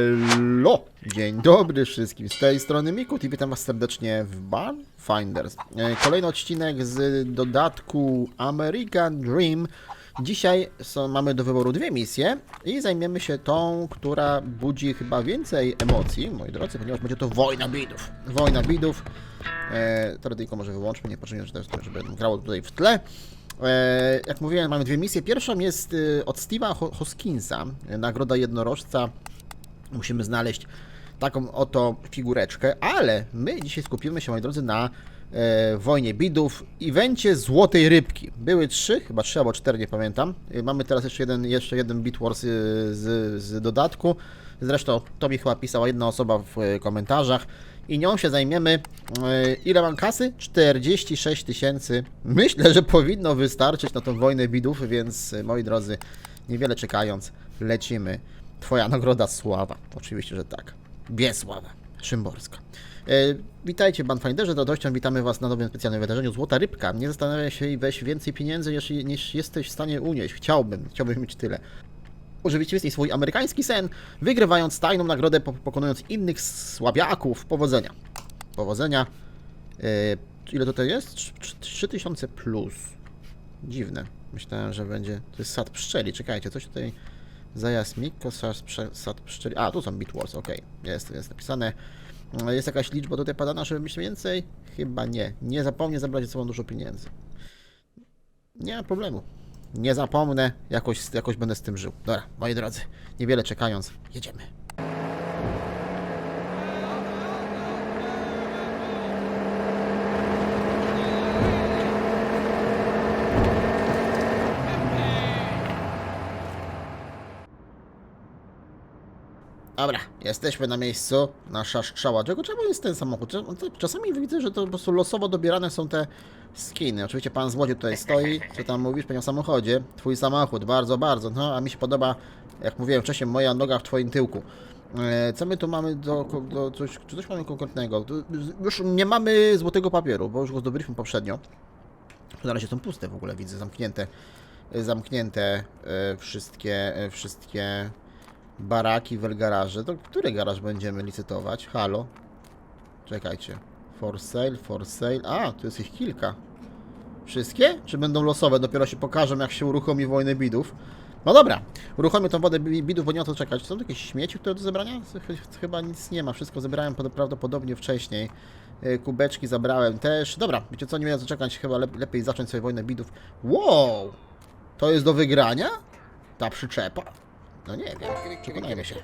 Halo! Dzień dobry wszystkim, z tej strony Mikut i witam was serdecznie w Barn Finders. E, Kolejny odcinek z dodatku American Dream. Dzisiaj są, mamy do wyboru dwie misje i zajmiemy się tą, która budzi chyba więcej emocji, moi drodzy, ponieważ będzie to Wojna Bidów. Wojna Bidów. E, może wyłączmy, jest to, żeby grało tutaj w tle. E, jak mówiłem, mamy dwie misje. Pierwszą jest y, od Steve'a Ho- Hoskinsa, e, nagroda jednorożca. Musimy znaleźć taką oto figureczkę, ale my dzisiaj skupimy się, moi drodzy, na e, wojnie bidów, evencie Złotej Rybki. Były trzy, chyba trzy albo cztery, nie pamiętam. E, Mamy teraz jeszcze jeden, jeszcze jeden Beat Wars e, z, z dodatku. Zresztą to mi chyba pisała jedna osoba w e, komentarzach. I nią się zajmiemy. Ile mam kasy? 46 tysięcy. Myślę, że powinno wystarczyć na tą wojnę bidów, więc moi drodzy, niewiele czekając, lecimy. Twoja nagroda sława. Oczywiście, że tak. Biesława Szymborska. E, witajcie, Banfinderze, radością witamy Was na nowym specjalnym wydarzeniu Złota Rybka. Nie zastanawiaj się i weź więcej pieniędzy, niż, niż jesteś w stanie unieść. Chciałbym, chciałbym mieć tyle. Urzeczywistnij swój amerykański sen, wygrywając tajną nagrodę, po- pokonując innych słabiaków. Powodzenia. Powodzenia. E, ile tutaj jest? Trz- trz- 3000 plus. Dziwne. Myślałem, że będzie. To jest sad pszczeli. Czekajcie, coś tutaj. Zajazd Mikko, sad, prze- sad pszczeli. A, tu są Bitwars, ok. Jest, jest napisane. E, Jest jakaś liczba tutaj padana, żeby mieć więcej? Chyba nie. Nie zapomnij zabrać ze sobą dużo pieniędzy. Nie ma problemu. Nie zapomnę, jakoś, jakoś będę z tym żył. Dobra, moi drodzy, niewiele czekając, jedziemy. Dobra, jesteśmy na miejscu. Nasza strzała. Czego czemu jest ten samochód? Czasami widzę, że to po prostu losowo dobierane są te skiny. Oczywiście pan złodziej tutaj stoi. Co tam mówisz? Panie o samochodzie. Twój samochód, bardzo, bardzo. No, a mi się podoba, jak mówiłem wcześniej, moja noga w twoim tyłku. E, Co my tu mamy do, do coś, czy coś mamy konkretnego? Już nie mamy złotego papieru, bo już go zdobyliśmy poprzednio. Na razie są puste w ogóle, widzę, zamknięte. Zamknięte e, wszystkie, e, wszystkie baraki, welgaraże. To który garaż będziemy licytować? Halo? Czekajcie. For sale, for sale. A, tu jest ich kilka. Wszystkie? Czy będą losowe? Dopiero się pokażą, jak się uruchomi wojnę bidów. No dobra, uruchomię tą wodę bi- bidów, bo nie ma to czekać. Są tu jakieś śmieci, które do zebrania? Ch- Chyba nic nie ma. Wszystko zebrałem pod- prawdopodobnie wcześniej. E, Kubeczki zabrałem też. Dobra, wiecie co, nie wiem co czekać. Chyba lep- lepiej zacząć sobie wojnę bidów. Wow! To jest do wygrania? Ta przyczepa? 何やねんちょこないでしょ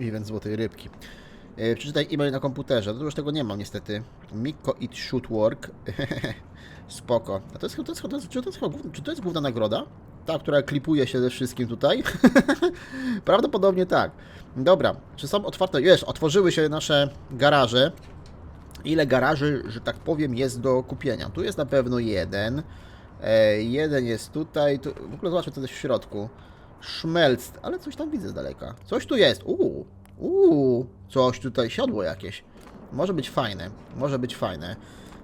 Event Złotej Rybki. E, przeczytaj e-mail na komputerze. To już tego nie mam niestety. Mikko It Should Work. Spoko. A to jest, to jest, czy, to jest, czy to jest główna nagroda? Ta, która klipuje się ze wszystkim tutaj? Prawdopodobnie tak. Dobra. Czy są otwarte? Wiesz, otworzyły się nasze garaże. Ile garaży, że tak powiem, jest do kupienia? Tu jest na pewno jeden. E, jeden jest tutaj. Tu, w ogóle zobaczmy, co jest w środku. Szmelc, ale coś tam widzę z daleka. Coś tu jest. Uuu, uuu, coś tutaj siodło jakieś. Może być fajne, może być fajne.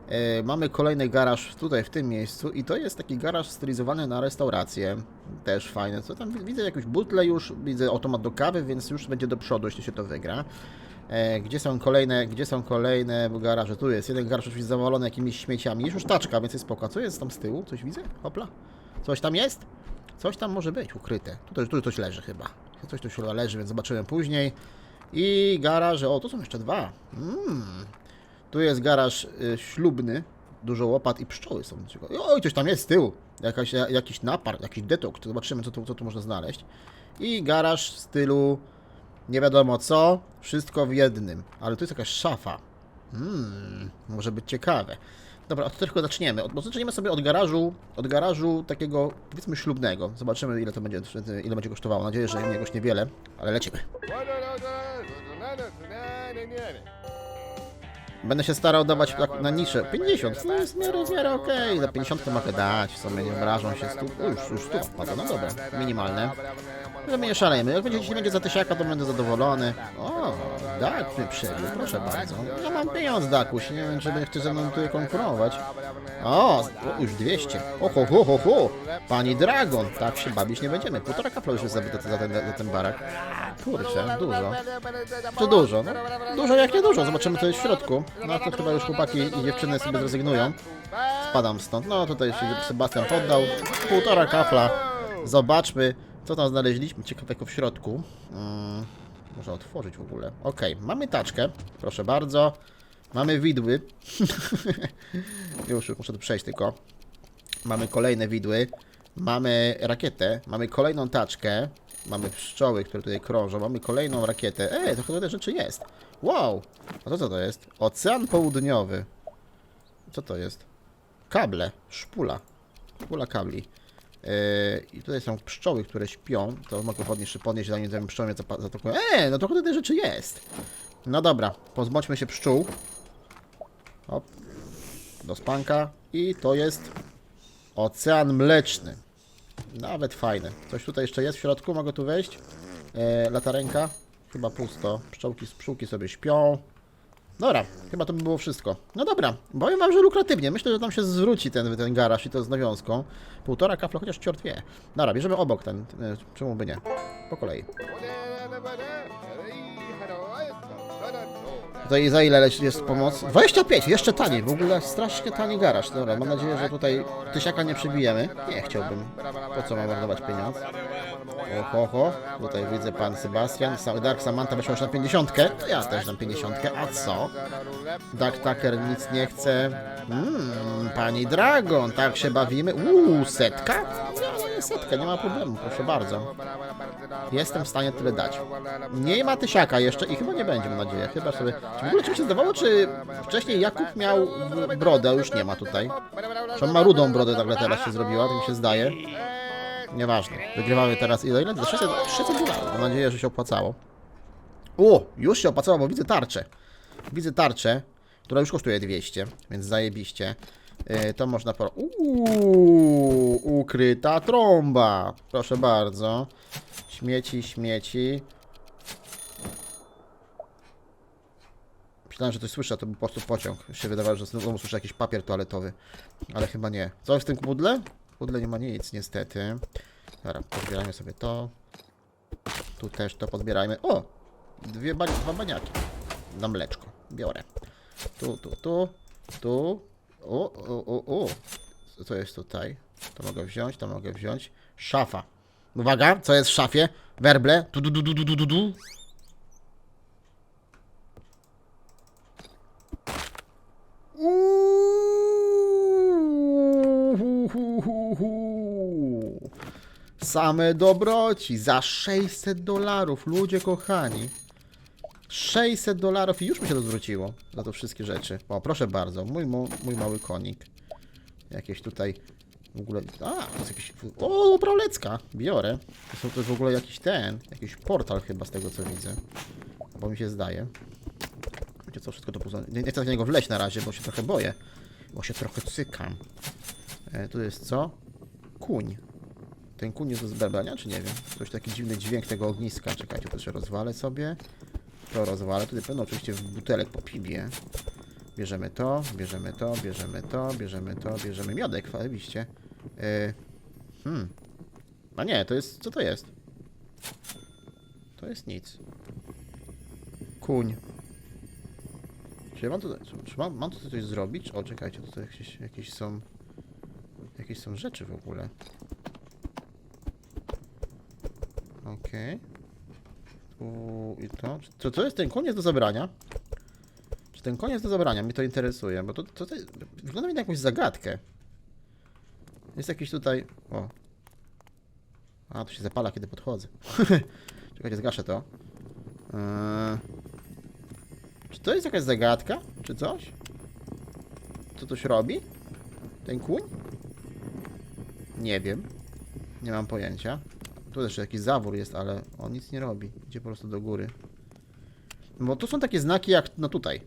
E, mamy kolejny garaż tutaj, w tym miejscu i to jest taki garaż stylizowany na restaurację. Też fajne. Co tam widzę jakąś butlę już, widzę automat do kawy, więc już będzie do przodu, jeśli się to wygra. E, gdzie są kolejne, gdzie są kolejne garaże? Tu jest jeden garaż oczywiście zawalony jakimiś śmieciami. Jest już taczka, więc jest spoko. Co jest tam z tyłu? Coś widzę? Hopla. Coś tam jest? Coś tam może być ukryte. Tutaj, tu coś leży chyba. Coś tu chyba leży, więc zobaczyłem później. I garaże. O, tu są jeszcze dwa. Mm. Tu jest garaż y, ślubny. Dużo łopat i pszczoły są. Oj, coś tam jest z tyłu. Jakaś, jakiś napar, jakiś detoks. Zobaczymy, co tu, co tu można znaleźć. I garaż w stylu nie wiadomo co. Wszystko w jednym. Ale tu jest jakaś szafa. Hmm, może być ciekawe. Dobra, od tylko zaczniemy. Od, zaczniemy sobie od garażu, od garażu takiego powiedzmy ślubnego. Zobaczymy ile to będzie, ile będzie kosztowało. Mam nadzieję, że jakoś niewiele, ale lecimy. Będę się starał dawać na niszę. 50, to jest w miarę, w miarę okej. Za 50 mogę dać, w sumie nie obrażą się. Stu... O, już, już tu wpada, no dobra. Minimalne. Ale my nie szalejmy. Jak będzie, jeśli będzie za tysiaka, to będę zadowolony. O, Dak mnie przebił, proszę bardzo. Ja mam pieniądz, Dakuś, nie wiem, czy będzie chce ze mną tutaj konkurować. O, o, już 200. O, ho, ho, ho. Pani Dragon, tak się bawić nie będziemy. Półtora kapla już jest zabyte za ten, za ten barak. Kurczę, dużo. Czy dużo? No, dużo jak nie dużo. Zobaczymy, co jest w środku. No to chyba już chłopaki i dziewczyny sobie zrezygnują. Spadam stąd. No tutaj się Sebastian poddał. Półtora kafla. Zobaczmy, co tam znaleźliśmy ciekawego w środku. Mm, można otworzyć w ogóle. Okej, mamy taczkę. Proszę bardzo. Mamy widły. już, już muszę tu przejść tylko. Mamy kolejne widły. Mamy rakietę. Mamy kolejną taczkę. Mamy pszczoły, które tutaj krążą. Mamy kolejną rakietę. Ej, to chyba te rzeczy jest. Wow! A to co to jest? Ocean Południowy. Co to jest? Kable. Szpula. Szpula kabli. Yy, I tutaj są pszczoły, które śpią. To mogę podnieść, podnieść zanim zanim pszczoły mnie zaatakują. Eee, no to tej rzeczy jest. No dobra, pozbądźmy się pszczół. Hop. Do spanka. I to jest ocean mleczny. Nawet fajne. Coś tutaj jeszcze jest w środku, mogę tu wejść. E, latarenka. Chyba pusto. Pszczołki, pszczółki sobie śpią. Dobra, chyba to by było wszystko. No dobra, powiem wam, że lukratywnie. Myślę, że tam się zwróci ten, ten garaż i to z nawiązką. Półtora kafla, chociaż ciort wie. Dobra, bierzemy obok ten. e, Czemu by nie? Po kolei. Tutaj za ile jest pomoc? 25, jeszcze taniej, w ogóle strasznie tani garaż. Dobra, mam nadzieję, że tutaj tysiaka nie przebijemy. Nie chciałbym. Po co mam marnować pieniądz? Oho, ho. Tutaj widzę pan Sebastian. Dark Samantha weszła już na 50. To ja też dam 50. A co? Dark Tucker nic nie chce. Mmm, pani Dragon, tak się bawimy. Uuu, setka? No, nie setka, nie ma problemu, proszę bardzo. Jestem w stanie tyle dać. Nie ma tysiaka jeszcze i chyba nie będzie, mam nadzieję. Chyba sobie... Czy w ogóle ci mi się zdawało, czy wcześniej Jakub miał brodę, już nie ma tutaj. Czy on ma rudą brodę nagle teraz się zrobiła, tak mi się zdaje. Nieważne. Wygrywamy teraz ile? Ile? Za 600, 600 dolarów. Mam nadzieję, że się opłacało. O, już się opłacało, bo widzę tarczę. Widzę tarczę, która już kosztuje 200, więc zajebiście. Yy, to można po... Ukryta trąba. Proszę bardzo. Śmieci, śmieci. Myślałem, że coś słyszę, to był po prostu pociąg. Się wydawało, że znowu słyszę jakiś papier toaletowy. Ale chyba nie. Co jest w tym pudle? Pudle nie ma nic, niestety. Dobra, pozbierajmy sobie to. Tu też to pozbierajmy. O! Dwie ba dwa baniaki. Na mleczko. Biorę. Tu, tu, tu. Tu. O, o, o, o. Co jest tutaj? To mogę wziąć, to mogę wziąć. Szafa. Uwaga, co jest w szafie? Werble. Tu, du, du, du, du, du, du. Same dobroci za 600 dolarów, ludzie kochani. 600 dolarów i już mi się to zwróciło za to wszystkie rzeczy. O, proszę bardzo, mój, mój mały konik. Jakieś tutaj w ogóle. A, to jest jakiś. O, Oprawlecka! Biorę. To, są, jest w ogóle jakiś ten, jakiś portal chyba z tego co widzę. Bo mi się zdaje. Wiecie co, wszystko to. Nie, nie chcę w niego wleźć na razie, bo się trochę boję. Bo się trochę cykam. E, tu jest co? Kuń. Ten kuń jest do zbębania, czy nie wiem? Coś taki dziwny dźwięk tego ogniska. Czekajcie, to się rozwalę sobie. To rozwalę. Tutaj pewno oczywiście w butelek po piwie. Bierzemy to, bierzemy to, bierzemy to, bierzemy to, bierzemy miodek, oczywiście. E, hmm. A nie, to jest... Co to jest? To jest nic. Kuń. Czy ja mam tutaj... Czy mam, mam tutaj coś zrobić? O, czekajcie, tutaj jakieś, jakieś są... Jakieś są rzeczy w ogóle. Okej. Tu i to. Czy to, jest ten koniec do zabrania? Czy ten koniec do zabrania? Mnie to interesuje, bo to, to, to wygląda mi na jakąś zagadkę. Jest jakiś tutaj... O. A, to się zapala, kiedy podchodzę. Czekajcie, zgaszę to. Eee... Czy to jest jakaś zagadka? Czy coś? Co coś robi? Ten kuń? Nie wiem. Nie mam pojęcia. Tu jeszcze jakiś zawór jest, ale on nic nie robi. Idzie po prostu do góry. Bo tu są takie znaki jak, no tutaj.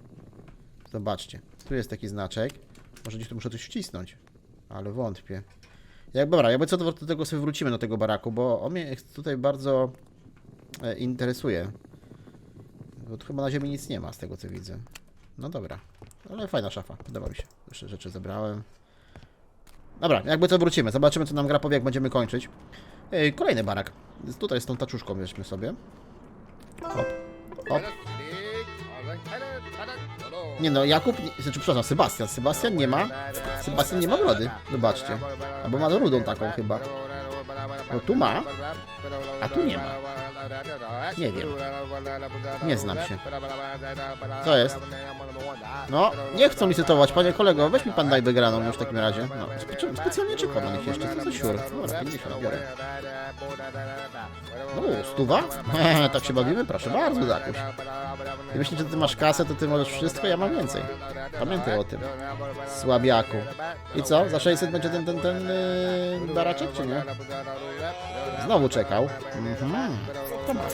Zobaczcie. Tu jest taki znaczek. Może gdzieś tu muszę coś wcisnąć. Ale wątpię. Jak, dobra, jakby co to do tego sobie wrócimy do tego baraku, bo on mnie tutaj bardzo e, interesuje. Bo tu chyba na ziemi nic nie ma z tego co widzę. No dobra. Ale fajna szafa. Podoba mi się. Jeszcze rzeczy zebrałem. Dobra, jakby co wrócimy. Zobaczymy co nam gra powie jak będziemy kończyć. Ej, kolejny barak. Tutaj z tą taczuszką weźmy sobie. Hop. Hop. Nie no, Jakub, nie, znaczy przepraszam, Sebastian. Sebastian nie ma, Sebastian nie ma brody. Zobaczcie. Albo ma rudą taką chyba. No tu ma, a tu nie ma. Nie wiem. Nie znam się. Co jest? No, nie chcą licytować, panie kolego, weź mi pan daj wygraną już w takim razie. No, spe- specjalnie czekam na nich jeszcze, co za siur. Dobra, 50 biorę. No, stuwa? tak się bawimy? Proszę bardzo, Dakuś. I myślisz, że ty masz kasę, to ty możesz wszystko, ja mam więcej. Pamiętaj o tym. Słabiaku. I co? Za 600 będzie ten, ten, ten yy, baraczek, czy nie? Znowu czekał. Mhm. To masz.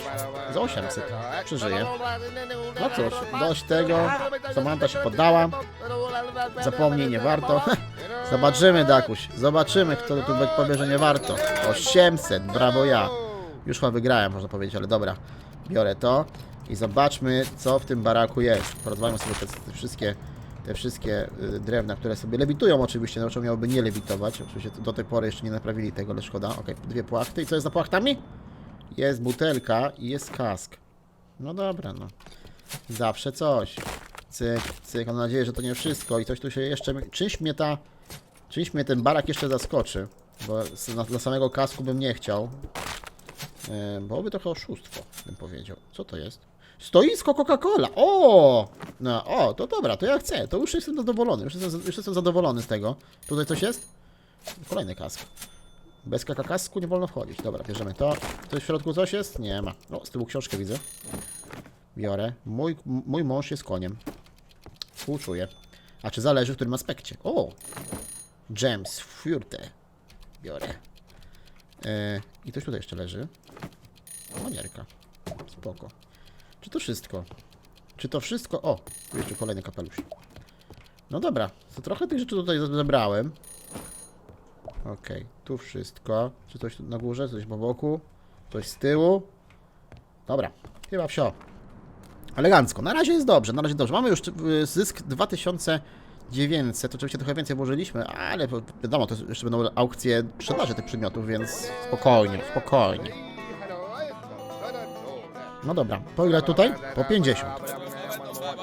Za 800. Przeżyję. No cóż, dość tego. Samanta się poddała. Zapomnij, nie warto. Zobaczymy, Dakuś. Zobaczymy, kto tu powie, że nie warto. 800. Brawo ja. Już chyba wygrałem, można powiedzieć, ale dobra. Biorę to i zobaczmy, co w tym baraku jest. Porozmawiamy sobie te, te wszystkie te wszystkie y, drewna, które sobie lewitują oczywiście, no miałoby nie lewitować. Oczywiście do tej pory jeszcze nie naprawili tego, ale szkoda. Ok, dwie płachty. I co jest za płachtami? Jest butelka i jest kask. No dobra, no. Zawsze coś. Cyk, cyk. Mam nadzieję, że to nie wszystko i coś tu się jeszcze... Czymś mnie ta... Czymś mnie ten barak jeszcze zaskoczy. Bo dla samego kasku bym nie chciał. E, byłoby trochę oszustwo, bym powiedział. Co to jest? Stoisko Coca-Cola! O! No, o, to dobra, to ja chcę. To już jestem zadowolony. Już jestem, już jestem zadowolony z tego. Tutaj coś jest? Kolejny kask. Bez kaka kasku nie wolno wchodzić. Dobra, bierzemy to. Tu w środku coś jest? Nie ma. O, z tyłu książkę widzę. Biorę. Mój, mój mąż jest koniem. Współczuję. A czy zależy w którym aspekcie? O! Gems Furte. Biorę. E, I coś tutaj jeszcze leży. Manierka. Spoko. Czy to wszystko? Czy to wszystko? O, jeszcze kolejny kapelusz. No dobra, to trochę tych rzeczy tutaj zebrałem. Okej, tu wszystko. Czy coś na górze, coś po boku, coś z tyłu. Dobra, chyba wsio. Elegancko. Na razie jest dobrze, na razie dobrze. Mamy już y, zysk 2900. Oczywiście trochę więcej włożyliśmy, ale wiadomo, to jeszcze będą aukcje sprzedaży tych przedmiotów, więc spokojnie, spokojnie. No dobra, po ile tutaj? Po 50.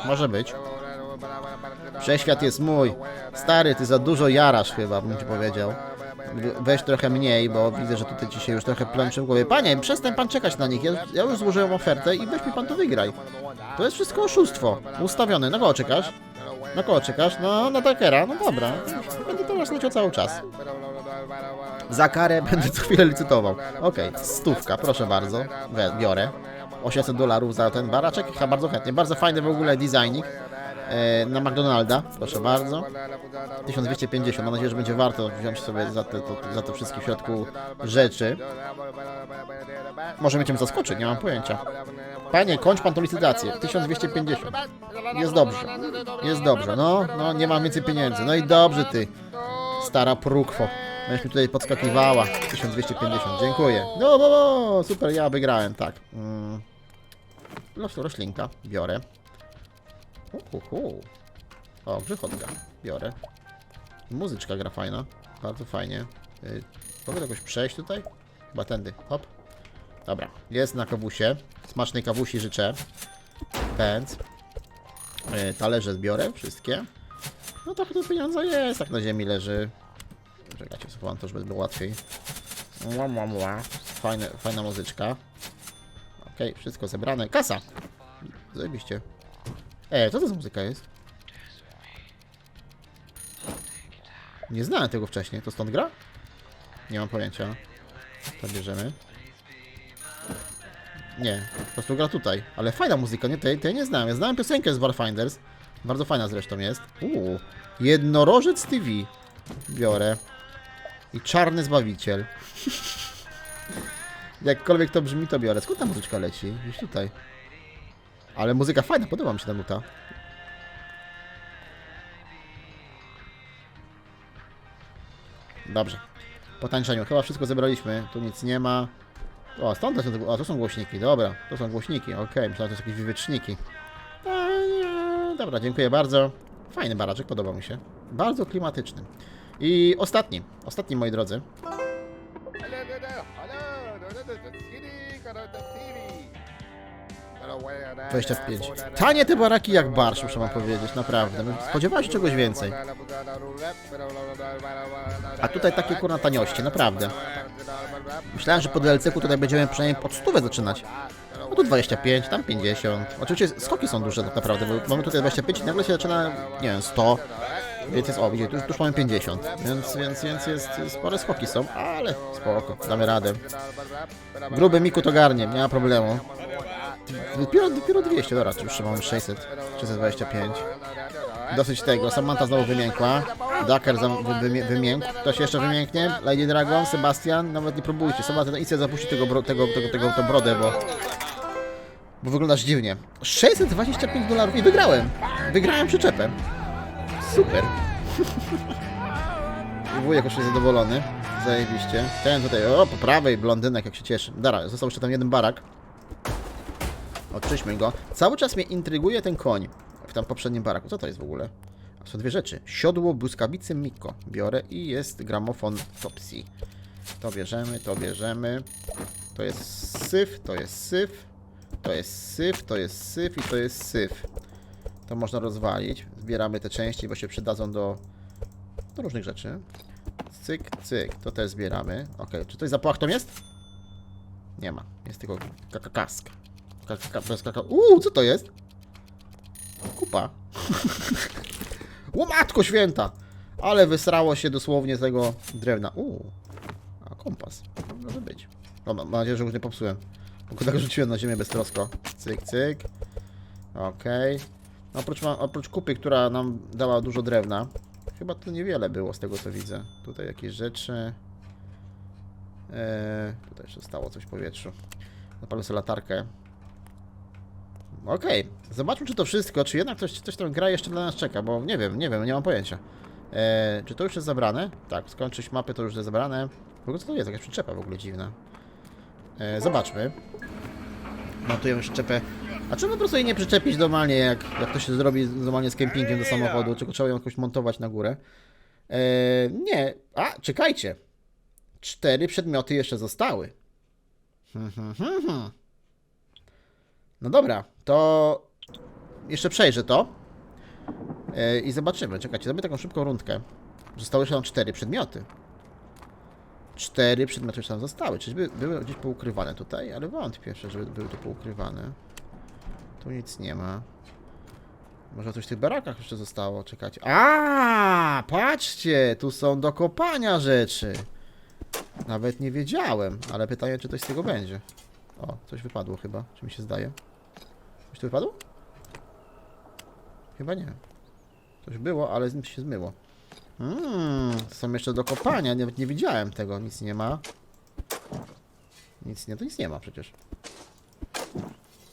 Może być. Przeświat jest mój. Stary, ty za dużo jarasz chyba, bym ci powiedział. Weź trochę mniej, bo widzę, że tutaj ci się już trochę plączy w głowie. Panie, przestań pan czekać na nich. Ja, ja już złożyłem ofertę i weź mi pan to wygraj. To jest wszystko oszustwo. Ustawione. Na kogo czekasz? Na kogo czekasz? No, na Takera. No dobra. Będę teraz leciał cały czas. Za karę będę co chwilę licytował. Okej, stówka, proszę bardzo. Biorę. 800 dolarów za ten baraczek. Chyba bardzo chętnie. Bardzo fajny w ogóle designik. E, na McDonalda, proszę bardzo. 1250. Mam nadzieję, że będzie warto wziąć sobie za te, to, za te wszystkie w środku rzeczy. Może mnie czym zaskoczy, nie mam pojęcia. Panie, kończ pan tą licytację. 1250. Jest dobrze. Jest dobrze. No, no, nie mam więcej pieniędzy. No i dobrze ty, stara prukwo. Będziesz mi tutaj podskakiwała. 1250. Dziękuję. No, no, no, super, ja wygrałem, tak. Mm. Los, roślinka, biorę. Uhuhu. O, grzychotka, biorę. Muzyczka gra fajna, bardzo fajnie. Yy, mogę jakoś przejść tutaj? Chyba tędy, hop. Dobra, jest na kawusie. Smacznej kawusi życzę. Pędz. Yy, talerze zbiorę, wszystkie. No trochę tu pieniądza jest, tak na ziemi leży. Czekajcie, schowam to, żeby było łatwiej. Mła, mła, mła. Fajne, fajna muzyczka. Okej, wszystko zebrane. Kasa! Zajebiście. E, co to za muzyka jest? Nie znałem tego wcześniej. To stąd gra? Nie mam pojęcia. To bierzemy. Nie, po prostu gra tutaj. Ale fajna muzyka, nie? Tej, tej nie znałem. Ja znałem piosenkę z Warfinders. Bardzo fajna zresztą jest. Uuu, jednorożec TV. Biorę. I czarny zbawiciel. Jakkolwiek to brzmi, to biorę. Skąd ta muzyczka leci? Gdzieś tutaj. Ale muzyka fajna, podoba mi się ta nuta. Dobrze. Po tańczeniu. Chyba wszystko zebraliśmy. Tu nic nie ma. O, stąd to są, a, to są głośniki. Dobra, to są głośniki. Okej, okay, myślałem, że to są jakieś wywieczniki. Dobra, dziękuję bardzo. Fajny baraczek, podobał mi się. Bardzo klimatyczny. I ostatni, ostatni moi drodzy. 25. Tanie te baraki jak barsz, muszę wam powiedzieć, naprawdę. No, Spodziewałem się czegoś więcej. A tutaj takie kurna taniości, naprawdę. Myślałem, że po DLC-ku tutaj będziemy przynajmniej od 100 zaczynać. No tu 25, tam 50. Oczywiście skoki są duże tak naprawdę, bo mamy tutaj 25 i nagle się zaczyna, nie wiem, 100. Więc jest, o widzicie, tu już mamy 50. Więc, więc, więc jest, spore skoki są, ale spoko, damy radę. Gruby Miku to garnie, nie ma problemu. Dopiero, dopiero 200, dobra, już mamy 600, 625. Dosyć tego, Samantha znowu wymiękła. Ducker zam- wy- wymie- wymiękł. Ktoś jeszcze wymięknie? Lady Dragon, Sebastian? Nawet nie próbujcie. Sebastian, idźcie zapuścić tego, bro- tego, tego, tego, tego brodę, bo... Bo wyglądasz dziwnie. 625 dolarów i wygrałem! Wygrałem przyczepę. Super. Wujek już jest zadowolony. Zajebiście. Ten tutaj, o, po prawej, blondynek, jak się cieszy. Dobra, został jeszcze tam jeden barak. Odczyśmy go. Cały czas mnie intryguje ten koń w tam poprzednim baraku. Co to jest w ogóle? Są dwie rzeczy. Siodło błyskawicy Miko. Biorę i jest gramofon Topsy. To bierzemy, to bierzemy. To jest syf, to jest syf. To jest syf, to jest syf i to jest syf. To można rozwalić. Zbieramy te części, bo się przydadzą do, do różnych rzeczy. Cyk, cyk. To też zbieramy. Ok, czy coś za płachtą jest? Nie ma. Jest tylko kask. Kaka. Uuu, co to jest? Kupa. Łomatko święta! Ale wysrało się dosłownie z tego drewna. Uuu. A kompas. Może być. No, mam nadzieję, że już nie popsułem. Go tak rzuciłem na ziemię beztrosko. Cyk, cyk. Okej. No, oprócz, oprócz kupy, która nam dała dużo drewna. Chyba to niewiele było z tego co widzę. Tutaj jakieś rzeczy. Eee, tutaj jeszcze stało coś w powietrzu. Zapalę sobie latarkę. Okej, zobaczmy czy to wszystko, czy jednak coś, coś tam gra jeszcze dla nas czeka, bo nie wiem, nie wiem, nie mam pojęcia. Eee, czy to już jest zabrane? Tak, skończyć mapy to już jest zabrane. W ogóle co to jest? Jakaś przyczepa w ogóle dziwna. Eee, zobaczmy. Montujemy przyczepę. A czemu po prostu jej nie przyczepić normalnie, jak, jak to się zrobi normalnie z kempingiem do samochodu? Czego trzeba ją jakoś montować na górę? Eee, nie. A, czekajcie. Cztery przedmioty jeszcze zostały. Hmm, hmm, hmm, hmm. No dobra, to jeszcze przejrzę to e, i zobaczymy. Czekajcie, zrobię taką szybką rundkę. Zostały jeszcze nam cztery przedmioty. Cztery przedmioty już tam zostały. Czyżby były gdzieś poukrywane tutaj? Ale wątpię, żeby były tu poukrywane. Tu nic nie ma. Może coś w tych barakach jeszcze zostało? Czekajcie. A, patrzcie! Tu są do kopania rzeczy. Nawet nie wiedziałem, ale pytanie, czy coś z tego będzie. O, coś wypadło chyba, czy mi się zdaje. Coś tu wypadło? Chyba nie. Coś było, ale z się zmyło. Mmm, są jeszcze do kopania, nawet nie widziałem tego, nic nie ma. Nic nie, to nic nie ma przecież.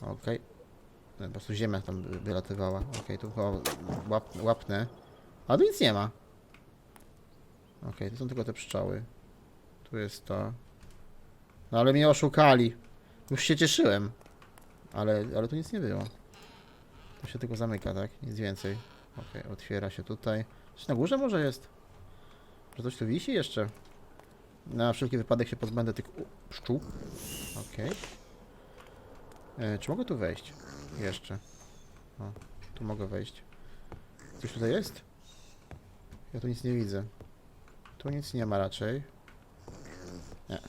Okej. No, Po prostu ziemia tam wy- wylatywała. Okej, tu chyba łap, łapnę. A tu nic nie ma. Okej, to są tylko te pszczoły. Tu jest to. No ale mnie oszukali. Już się cieszyłem. Ale, ale tu nic nie było. Tu się tylko zamyka, tak? Nic więcej. Okej, otwiera się tutaj. Coś na górze może jest? Że coś tu wisi jeszcze? Na wszelki wypadek się pozbędę tych pszczół. Okej. E, Czy mogę tu wejść? Jeszcze. O, tu mogę wejść. Coś tutaj jest? Ja tu nic nie widzę. Tu nic nie ma raczej. Nie.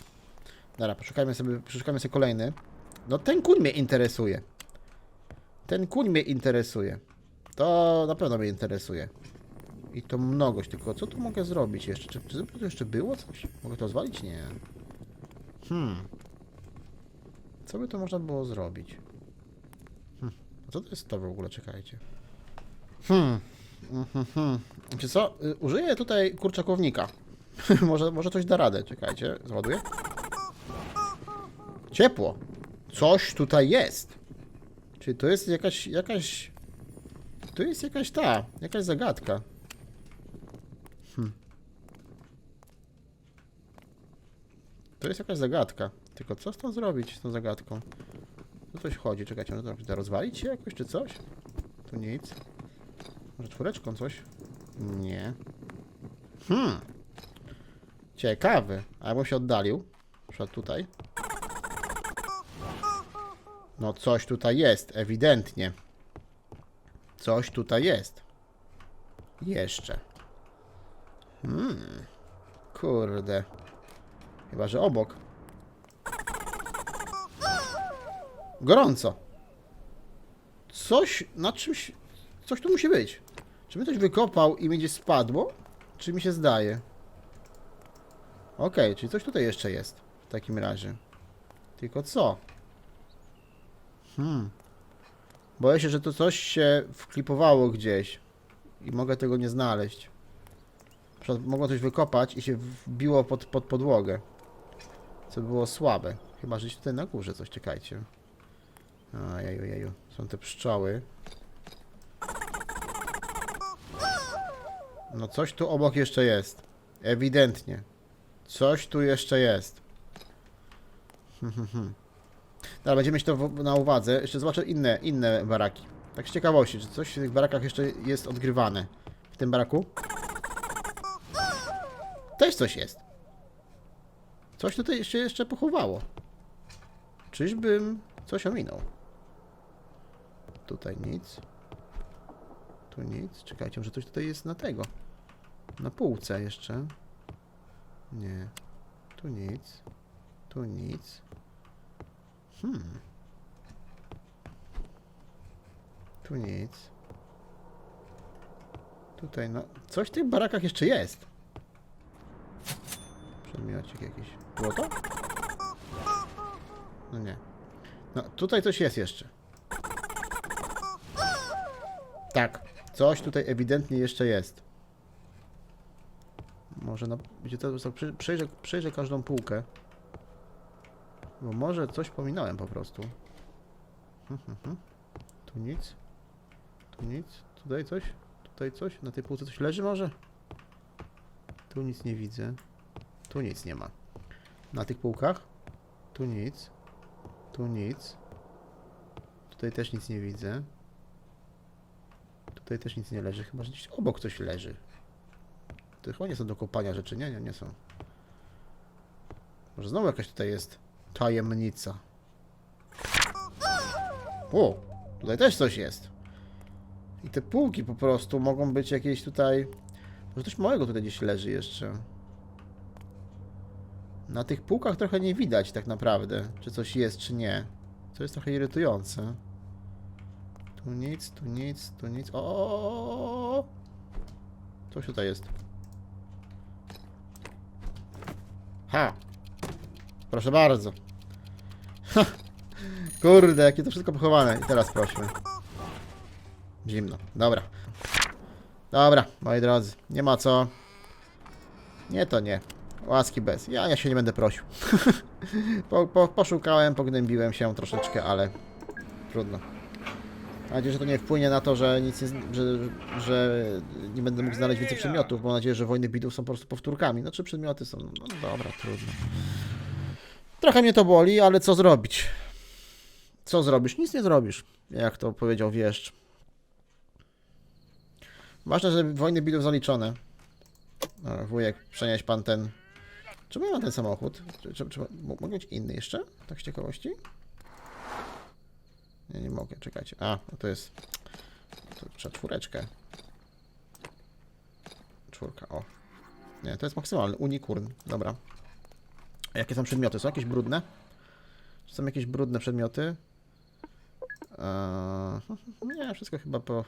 Dobra, poszukajmy sobie, przeszukajmy sobie kolejny. No ten kuń mnie interesuje. Ten kuń mnie interesuje. To na pewno mnie interesuje. I to mnogość, tylko co tu mogę zrobić jeszcze? Czy, czy tu jeszcze było coś? Mogę to zwalić? Nie. Hmm. Co by to można było zrobić? Hmm. A co to jest to w ogóle? Czekajcie. Hmm. Mhm, hmm. Czy co? Y, Użyję tutaj kurczakownika. może, może coś da radę. Czekajcie, zładuję. Ciepło. Coś tutaj jest. Czy to jest jakaś, jakaś... To jest jakaś ta, jakaś zagadka. Hmm. To jest jakaś zagadka. Tylko co z tą zrobić, z tą zagadką? O coś chodzi, czekajcie, może to rozwalić się jakoś, czy coś? Tu nic. Może czwóreczką coś? Nie. Hmm. Ciekawy. A jakbym się oddalił? Na tutaj. No coś tutaj jest, ewidentnie. Coś tutaj jest. Jeszcze. Hmm. Kurde. Chyba, że obok. Gorąco. Coś na czymś. Coś tu musi być. Czy mi ktoś wykopał i mi gdzieś spadło? Czy mi się zdaje? Okej, czyli coś tutaj jeszcze jest. W takim razie. Tylko co? Hmm. Boję się, że to coś się wklipowało gdzieś. I mogę tego nie znaleźć. Na przykład mogło coś wykopać i się wbiło pod, pod podłogę. Co było słabe. Chyba, że tutaj na górze coś, czekajcie. Ojeju, jeju. Są te pszczoły. No coś tu obok jeszcze jest. Ewidentnie. Coś tu jeszcze jest. Hmm, hmm, hmm. Dobra, będziemy mieć to na uwadze. Jeszcze zobaczę inne, inne baraki. Tak z ciekawości, czy coś w tych barakach jeszcze jest odgrywane. W tym baraku? Też coś jest. Coś tutaj się jeszcze pochowało. Czyżbym coś ominął? Tutaj nic. Tu nic. Czekajcie, że coś tutaj jest na tego. Na półce jeszcze. Nie. Tu nic. Tu nic. Hmm. Tu nic. Tutaj, no. Coś w tych barakach jeszcze jest. Przedmiocik jakiś. Było to? No nie. No, tutaj coś jest jeszcze. Tak. Coś tutaj ewidentnie jeszcze jest. Może na... Gdzie to, przejrzę, przejrzę każdą półkę. Bo może coś pominąłem po prostu. Hmm, hmm, hmm. Tu nic. Tu nic. Tutaj coś. Tutaj coś. Na tej półce coś leży może? Tu nic nie widzę. Tu nic nie ma. Na tych półkach? Tu nic. Tu nic. Tutaj też nic nie widzę. Tutaj też nic nie leży. Chyba, że gdzieś obok coś leży. To chyba nie są do kopania rzeczy. Nie, nie, nie są. Może znowu jakaś tutaj jest tajemnica. O! Tutaj też coś jest. I te półki po prostu mogą być jakieś tutaj... Może coś małego tutaj gdzieś leży jeszcze. Na tych półkach trochę nie widać tak naprawdę, czy coś jest, czy nie. Co jest trochę irytujące. Tu nic, tu nic, tu nic. O, o, o, o! Coś tutaj jest. Ha! Proszę bardzo. Ha! Kurde, jakie to wszystko pochowane. I teraz prośmy. Zimno. Dobra. Dobra, moi drodzy. Nie ma co. Nie, to nie. Łaski bez. Ja, ja się nie będę prosił. po, po, poszukałem, pognębiłem się troszeczkę, ale trudno. Mam nadzieję, że to nie wpłynie na to, że nic nie, że, że nie będę mógł znaleźć więcej przedmiotów. Mam nadzieję, że wojny bidów są po prostu powtórkami. Znaczy przedmioty są. No dobra, trudno. Trochę mnie to boli, ale co zrobić? Co zrobisz? Nic nie zrobisz, jak to powiedział wieszcz. Ważne, że wojny bidów zaliczone. O, wujek, przenieś pan ten. Czemu ja mam ten samochód? Czy, czy, czy, mo- mogę mieć inny jeszcze? Tak z ciekawości? Nie, nie mogę, czekajcie. A, no to jest. To trzeba czwóreczkę. Czwórka, o. Nie, to jest maksymalny. Unikurn, dobra. Jakie są przedmioty? Są jakieś brudne? Czy są jakieś brudne przedmioty? Eee, nie, wszystko chyba po.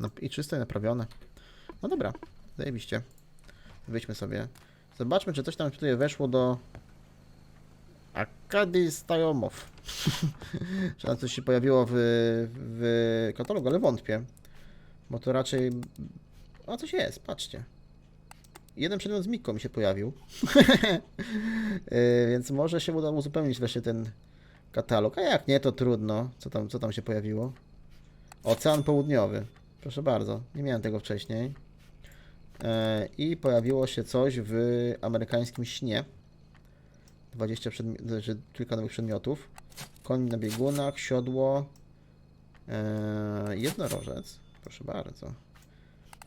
No, I czyste, i naprawione. No dobra, zajebiście. Wyjdźmy sobie. Zobaczmy, czy coś tam tutaj weszło do Arkady Stajomow. czy tam coś się pojawiło w, w katalogu, ale wątpię. Bo to raczej... O, coś jest, patrzcie. Jeden przedmiot z Mikko mi się pojawił. Yy, Więc może się uda uzupełnić właśnie ten katalog. A jak nie, to trudno. Co tam, co tam się pojawiło? Ocean Południowy. Proszę bardzo, nie miałem tego wcześniej. E, I pojawiło się coś w amerykańskim śnie. 20 przedmi- znaczy kilka nowych przedmiotów. Koń na biegunach, siodło, e, jednorożec, proszę bardzo.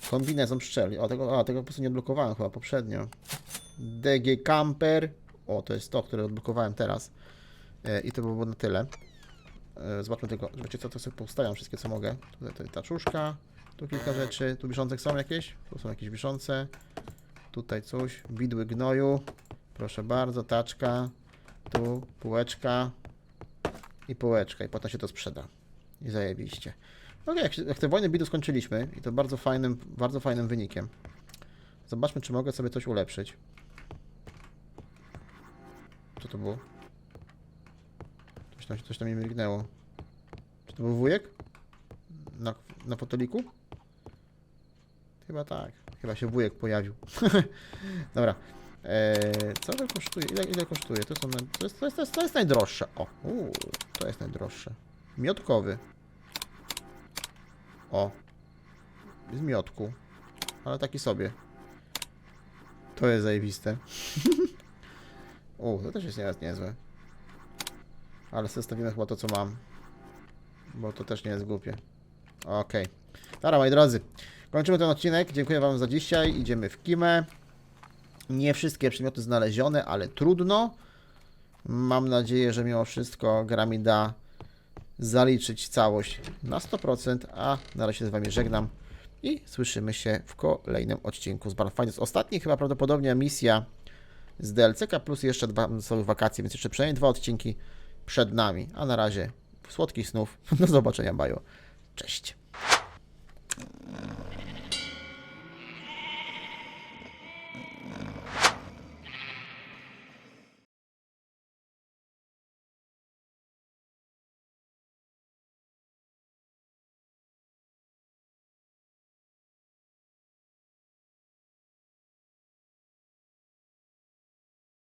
Kombinezon pszczeli, o tego, a, tego po prostu nie odblokowałem chyba poprzednio. DG Camper, o to jest to, które odblokowałem teraz. E, I to by było na tyle. E, Zobaczmy tylko, wiecie co, to sobie poustawiam wszystkie co mogę. Tutaj, tutaj taczuszka, tu kilka rzeczy, tu wiszące są jakieś? Tu są jakieś wiszące. Tutaj coś, widły gnoju. Proszę bardzo, taczka. Tu półeczka i półeczka i potem się to sprzeda. I zajebiście. Ok, jak, jak te wojny bidu skończyliśmy i to bardzo fajnym, bardzo fajnym wynikiem. Zobaczmy, czy mogę sobie coś ulepszyć. Co to było? Coś tam, coś tam mi mignęło. Czy to był wujek? Na, na foteliku? Chyba tak. Chyba się wujek pojawił. Dobra. Eee, co to kosztuje? Ile, ile kosztuje? To, są, to, jest, to, jest, to, jest, najdroższe. O, uu, to jest najdroższe. Miotkowy. O. Z miotku. Ale taki sobie. To jest zajebiste. U, to też jest niezłe. Ale zostawimy chyba to, co mam. Bo to też nie jest głupie. Okej. Dobra, moi drodzy. Kończymy ten odcinek. Dziękuję Wam za dzisiaj. Idziemy w Kimę. Nie wszystkie przedmioty znalezione, ale trudno. Mam nadzieję, że mimo wszystko gra mi da zaliczyć całość na 100%, a na razie z Wami żegnam i słyszymy się w kolejnym odcinku z Barfinders. Ostatni chyba prawdopodobnie misja z DLCK plus jeszcze dwa są wakacje, więc jeszcze przynajmniej dwa odcinki przed nami. A na razie słodkich snów. Do zobaczenia, Bajo. Cześć.